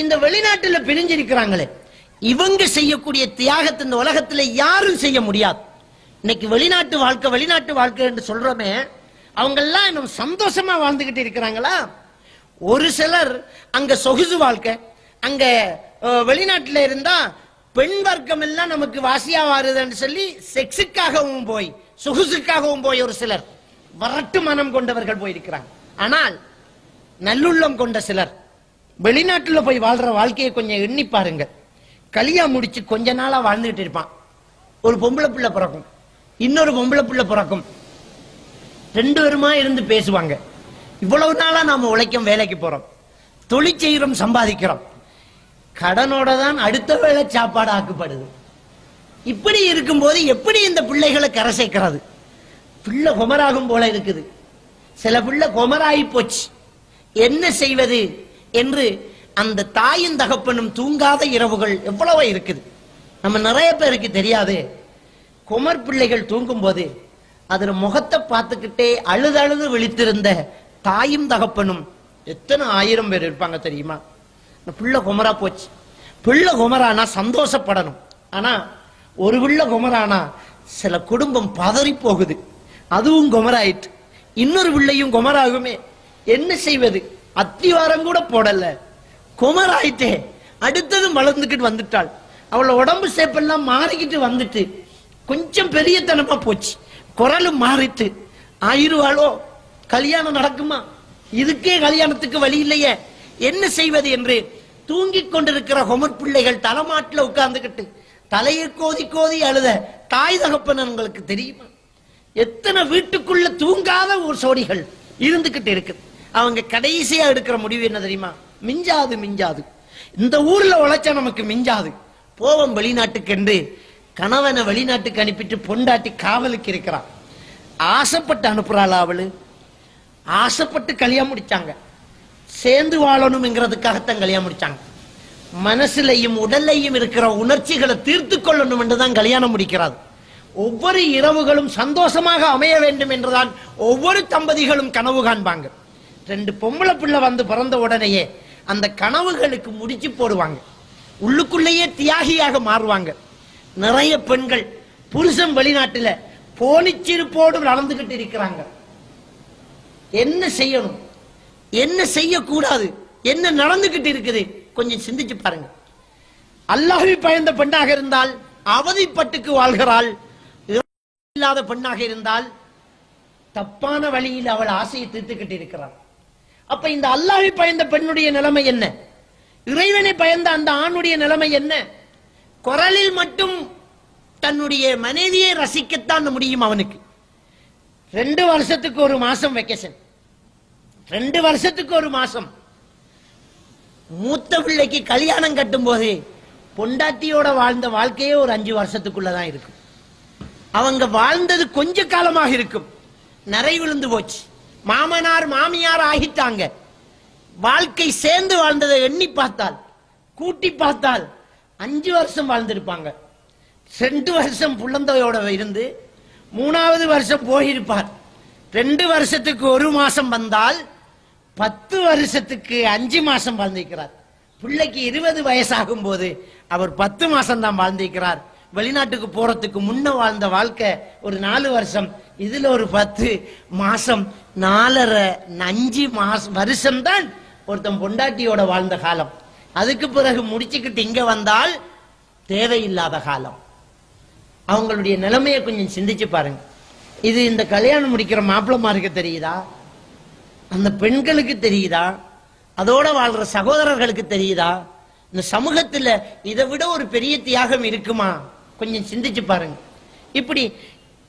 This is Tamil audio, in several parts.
இந்த வெளிநாட்டுல பிரிஞ்சிருக்கிறாங்களே. இவங்க செய்யக்கூடிய தியாகத்தை இந்த உலகத்துல யாரும் செய்ய முடியாது. இன்னைக்கு வெளிநாட்டு வாழ்க்கை வெளிநாட்டு வாழ்க்கை என்று சொல்றோமே அவங்க எல்லாம் இன்னும் சந்தோஷமா வாழ்ந்துகிட்டு இருக்கிறாங்களா? ஒரு சிலர் அங்க சொகுசு வாழ்க்கை அங்க வெளிநாட்டுல இருந்தா பெண் வர்க்கம் எல்லாம் நமக்கு வாசியா வருதுன்னு சொல்லி செக்ஸுக்காகவும் போய் சொகுசுக்காகவும் போய் ஒரு சிலர் வரட்டு மனம் கொண்டவர்கள் போயிருக்கிறாங்க. ஆனால் நல்லுள்ளம் கொண்ட சிலர் வெளிநாட்டுல போய் வாழ்ற வாழ்க்கையை கொஞ்சம் எண்ணி பாருங்க. கலியா முடிச்சு கொஞ்ச நாளா வாழ்ந்துகிட்டு இருப்பான். ஒரு பொம்பளை பிள்ளை பிறக்கும். இன்னொரு பொம்பளை பிள்ளை பிறக்கும். ரெண்டு பேருமா இருந்து பேசுவாங்க. இவ்வளவு நாளா நாம உழைக்கும் வேலைக்கு போறோம். தொழில் செய்கிறோம் சம்பாதிக்கிறோம். கடனோட தான் அடுத்த வேளை சாப்பாடு ஆக்கப்படுது. இப்படி இருக்கும்போது எப்படி இந்த பிள்ளைகளை கரை சேர்க்கிறது? பிள்ளை குமராகும் போல இருக்குது. சில பிள்ளை குமராகி போச்சு. என்ன செய்வது? என்று அந்த தாயும் தகப்பனும் தூங்காத இரவுகள் எவ்வளவோ இருக்குது. நம்ம நிறைய பேருக்கு தெரியாது. குமர் பிள்ளைகள் தூங்கும்போது அதுல முகத்தை பார்த்துக்கிட்டே அழுது அழுது விழித்திருந்த தாயும் தகப்பனும் எத்தனை ஆயிரம் பேர் இருப்பாங்க தெரியுமா? இந்த பிள்ளை குமரா போச்சு. பிள்ளை குமரானா சந்தோஷப்படணும். ஆனா ஒரு பிள்ளை குமரானா சில குடும்பம் பதறி போகுது. அதுவும் குமராயிட்டு. இன்னொரு பிள்ளையும் குமராகுமே. என்ன செய்வது? அத்திவாரம் கூட போடல. குமராயிட்டே. அடுத்ததும் வளர்ந்துக்கிட்டு வந்துட்டாள். அவளோட உடம்பு சேப்பெல்லாம் மாறிக்கிட்டு வந்துட்டு கொஞ்சம் பெரியத்தனமா போச்சு. குரலும் மாறிட்டு ஆயிருவாளோ? கல்யாணம் நடக்குமா? இதுக்கே கல்யாணத்துக்கு வழி இல்லையே. என்ன செய்வது என்று தூங்கிக் கொண்டிருக்கிற ஹொமர் பிள்ளைகள் தலைமாட்டில் உட்கார்ந்துக்கிட்டு தலையை கோதி கோதி அழுத தாய் தகப்பன் உங்களுக்கு தெரியுமா? எத்தனை வீட்டுக்குள்ள தூங்காத ஒரு சோடிகள் இருந்துகிட்டு இருக்குது. அவங்க கடைசியா எடுக்கிற முடிவு என்ன தெரியுமா? மிஞ்சாது மிஞ்சாது. இந்த ஊர்ல உழைச்சா நமக்கு மிஞ்சாது. போவோம் வெளிநாட்டுக்கு என்று கணவனை வெளிநாட்டுக்கு அனுப்பிட்டு பொண்டாட்டி காவலுக்கு இருக்கிறான். ஆசைப்பட்டு அனுப்புறாள் அவளு? ஆசைப்பட்டு கல்யாணம் முடிச்சாங்க. சேர்ந்து வாழணும்ங்கிறதுக்காகத்தான் கல்யாணம் முடிச்சாங்க. மனசுலையும் உடல்லையும் இருக்கிற உணர்ச்சிகளை தீர்த்து கொள்ளணும் என்றுதான் கல்யாணம் முடிக்கிறாது ஒவ்வொரு இரவுகளும் சந்தோஷமாக அமைய வேண்டும் என்றுதான் ஒவ்வொரு தம்பதிகளும் கனவு காண்பாங்க. ரெண்டு பொம்பளை பிள்ளை வந்து பிறந்த உடனேயே அந்த கனவுகளுக்கு முடிச்சு போடுவாங்க. உள்ளுக்குள்ளேயே தியாகியாக மாறுவாங்க. நிறைய பெண்கள் புருஷன் வெளிநாட்டுல போனிச்சிருப்போடு நடந்துகிட்டு இருக்கிறாங்க. என்ன செய்யணும்? என்ன செய்யக்கூடாது? என்ன நடந்துகிட்டு இருக்குது? கொஞ்சம் சிந்திச்சு பாருங்க. அல்லாஹி பயந்த பெண்ணாக இருந்தால் அவதிப்பட்டுக்கு வாழ்கிறாள். இல்லாத பெண்ணாக இருந்தால் தப்பான வழியில் அவள் ஆசையை தீர்த்துக்கிட்டு இருக்கிறாள். அப்ப இந்த அல்லாஹை பயந்த பெண்ணுடைய நிலைமை என்ன? இறைவனை பயந்த அந்த ஆணுடைய நிலைமை என்ன? குரலில் மட்டும் தன்னுடைய மனைவியை ரசிக்கத்தான் முடியும் அவனுக்கு. ரெண்டு வருஷத்துக்கு ஒரு மாசம் வெக்கேஷன் ரெண்டு வருஷத்துக்கு ஒரு மாசம். மூத்த பிள்ளைக்கு கல்யாணம் கட்டும் போது பொண்டாட்டியோட வாழ்ந்த வாழ்க்கையே ஒரு அஞ்சு வருஷத்துக்குள்ளதான் இருக்கும். அவங்க வாழ்ந்தது கொஞ்ச காலமாக இருக்கும். நிறை விழுந்து போச்சு. மாமனார் மாமியார் ஆகிட்டாங்க. வாழ்க்கை சேர்ந்து வாழ்ந்ததை எண்ணி பார்த்தால் கூட்டி பார்த்தால் அஞ்சு வருஷம் வாழ்ந்திருப்பாங்க. ரெண்டு வருஷம் புள்ளந்தையோட இருந்து மூணாவது வருஷம் போயிருப்பார். ரெண்டு வருஷத்துக்கு ஒரு மாசம் வந்தால் பத்து வருஷத்துக்கு அஞ்சு மாசம் வாழ்ந்திருக்கிறார். பிள்ளைக்கு இருபது வயசாகும் போது அவர் பத்து மாசம் தான் வாழ்ந்திருக்கிறார். வெளிநாட்டுக்கு போறதுக்கு முன்ன வாழ்ந்த வாழ்க்கை ஒரு நாலு வருஷம் இதுல ஒரு பத்து மாசம் நாலரை அஞ்சு மாசம் வருஷம்தான் ஒருத்தன் பொண்டாட்டியோட வாழ்ந்த காலம். அதுக்கு பிறகு முடிச்சுக்கிட்டு இங்க வந்தால் தேவையில்லாத காலம். அவங்களுடைய நிலைமையை கொஞ்சம் சிந்திச்சு பாருங்க. இது இந்த கல்யாணம் முடிக்கிற மாப்பிள்ளமாருக்கு தெரியுதா? அந்த பெண்களுக்கு தெரியுதா? அதோட வாழ்ற சகோதரர்களுக்கு தெரியுதா? இந்த சமூகத்துல இதை விட ஒரு பெரிய தியாகம் இருக்குமா? கொஞ்சம் சிந்திச்சு பாருங்க. இப்படி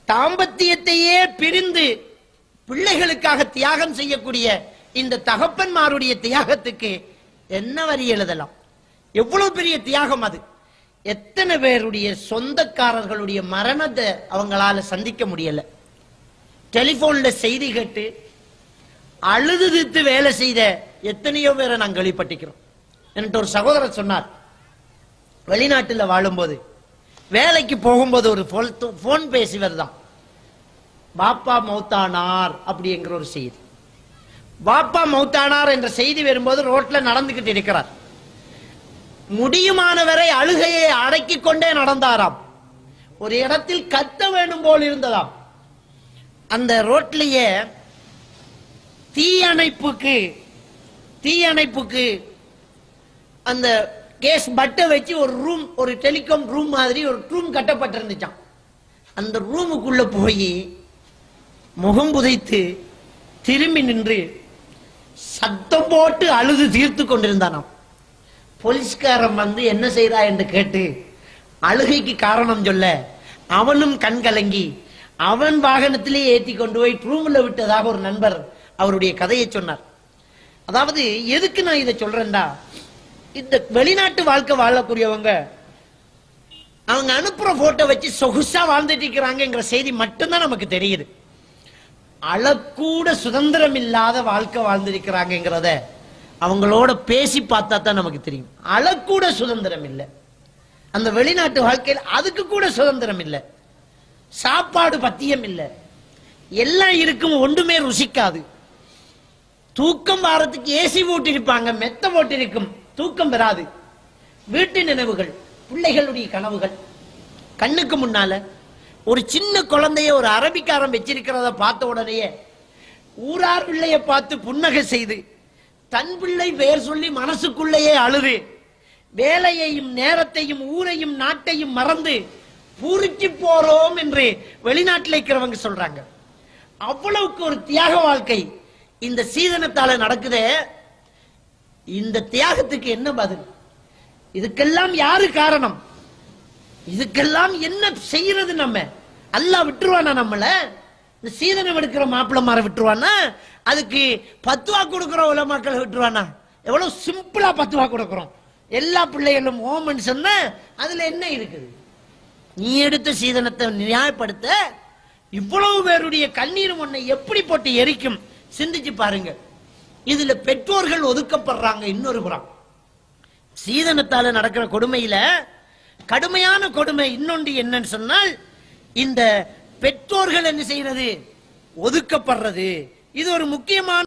தாம்பத்தியத்தையே பிரிந்து பிள்ளைகளுக்காக தியாகம் செய்யக்கூடிய இந்த தகப்பன்மாருடைய தியாகத்துக்கு என்ன வரி எழுதலாம்? எவ்வளவு பெரிய தியாகம் அது? எத்தனை பேருடைய சொந்தக்காரர்களுடைய மரணத்தை அவங்களால சந்திக்க முடியல. டெலிபோன்ல செய்தி கேட்டு அழுது தீர்த்து வேலை செய்த எத்தனையோ பேரை நாங்கள் வெளிப்பட்டிக்கிறோம் என்கிட்ட ஒரு சகோதரர் சொன்னார் வெளிநாட்டில் வாழும்போது வேலைக்கு போகும்போது ஒரு போன் பேசிவர் தான். பாப்பா மௌத்தானார் அப்படிங்கிற ஒரு செய்தி. பாப்பா மௌத்தானார் என்ற செய்தி வரும்போது ரோட்ல நடந்துகிட்டு இருக்கிறார். முடியுமானவரை அழுகையை அடக்கிக் கொண்டே நடந்தாராம். ஒரு இடத்தில் கத்த வேண்டும் போல் இருந்ததாம். அந்த ரோட்லயே தீயணைப்புக்கு தீயணைப்புக்கு அந்த கேஸ் பட்டை வச்சு ஒரு ரூம் ஒரு டெலிகாம் ரூம் மாதிரி ஒரு ரூம் கட்டப்பட்டிருந்துச்சான் அந்த ரூமுக்குள்ள போய் முகம் புதைத்து திரும்பி நின்று சத்தம் போட்டு அழுது தீர்த்து கொண்டிருந்தானாம். போலீஸ்காரன் வந்து என்ன செய்தா என்று கேட்டு அழுகைக்கு காரணம் சொல்ல அவனும் கண் கலங்கி அவன் வாகனத்திலே ஏற்றி கொண்டு போய் ரூமில் விட்டதாக ஒரு நண்பர் அவருடைய கதையை சொன்னார். அதாவது எதுக்கு நான் இதை சொல்றேன்டா? இந்த வெளிநாட்டு வாழ்க்கை வாழக்கூடியவங்க அவங்க அனுப்புற போட்டோ வச்சு சொகுசா வாழ்ந்துட்டு இருக்கிறாங்கிற செய்தி மட்டும்தான் நமக்கு தெரியுது. அளக்கூட சுதந்திரம் இல்லாத வாழ்க்கை வாழ்ந்திருக்கிறாங்கிறத அவங்களோட பேசி பார்த்தா தான் நமக்கு தெரியும். அளக்கூட சுதந்திரம் இல்லை. அந்த வெளிநாட்டு வாழ்க்கையில் அதுக்கு கூட சுதந்திரம் இல்லை. சாப்பாடு பத்தியம் இல்லை. எல்லாம் இருக்கும் ஒன்றுமே ருசிக்காது. தூக்கம் வாரத்துக்கு ஏசி போட்டிருப்பாங்க மெத்த போட்டிருக்கும் தூக்கம் பெறாது வீட்டு நினைவுகள் பிள்ளைகளுடைய கனவுகள். கண்ணுக்கு முன்னால ஒரு சின்ன குழந்தைய ஒரு அரபிக்காரன் வச்சிருக்கிறத பார்த்த உடனேயே ஊரார் பிள்ளைய பார்த்து புன்னகை செய்து தன் பிள்ளை பெயர் சொல்லி மனசுக்குள்ளேயே அழுது. வேலையையும் நேரத்தையும் ஊரையும் நாட்டையும் மறந்து பூரிச்சு போறோம் என்று வெளிநாட்டில் இருக்கிறவங்க சொல்றாங்க. அவ்வளவுக்கு ஒரு தியாக வாழ்க்கை இந்த சீதனத்தால நடக்குதே. இந்த தியாகத்துக்கு என்ன பதில்? இதுக்கெல்லாம் யாரு காரணம்? இதுக்கெல்லாம் என்ன செய்யறது நம்ம? அல்லாஹ் விட்டுருவானா நம்மள? இந்த சீதனம் எடுக்கிற மாப்பிள்ள மாற விட்டுருவானா? அதுக்கு பத்துவா கொடுக்கிற உலமாக்களை விட்டுருவானா? எவ்வளவு சிம்பிளா பத்துவா கொடுக்கிறோம். எல்லா பிள்ளைகளும் ஓமன் சொன்ன அதுல என்ன இருக்குது? நீ எடுத்த சீதனத்தை நியாயப்படுத்த இவ்வளவு பேருடைய கண்ணீர் உன்னை எப்படி போட்டு எரிக்கும்? சிந்திச்சு பாருங்கள் இதுல பெற்றோர்கள் ஒதுக்கப்படுறாங்க இன்னொரு புறம். சீதனத்தால நடக்கிற கொடுமையில கடுமையான கொடுமை இன்னொன்று என்னன்னு சொன்னால் இந்த பெற்றோர்கள் என்ன செய்யறது? ஒதுக்கப்படுறது. இது ஒரு முக்கியமான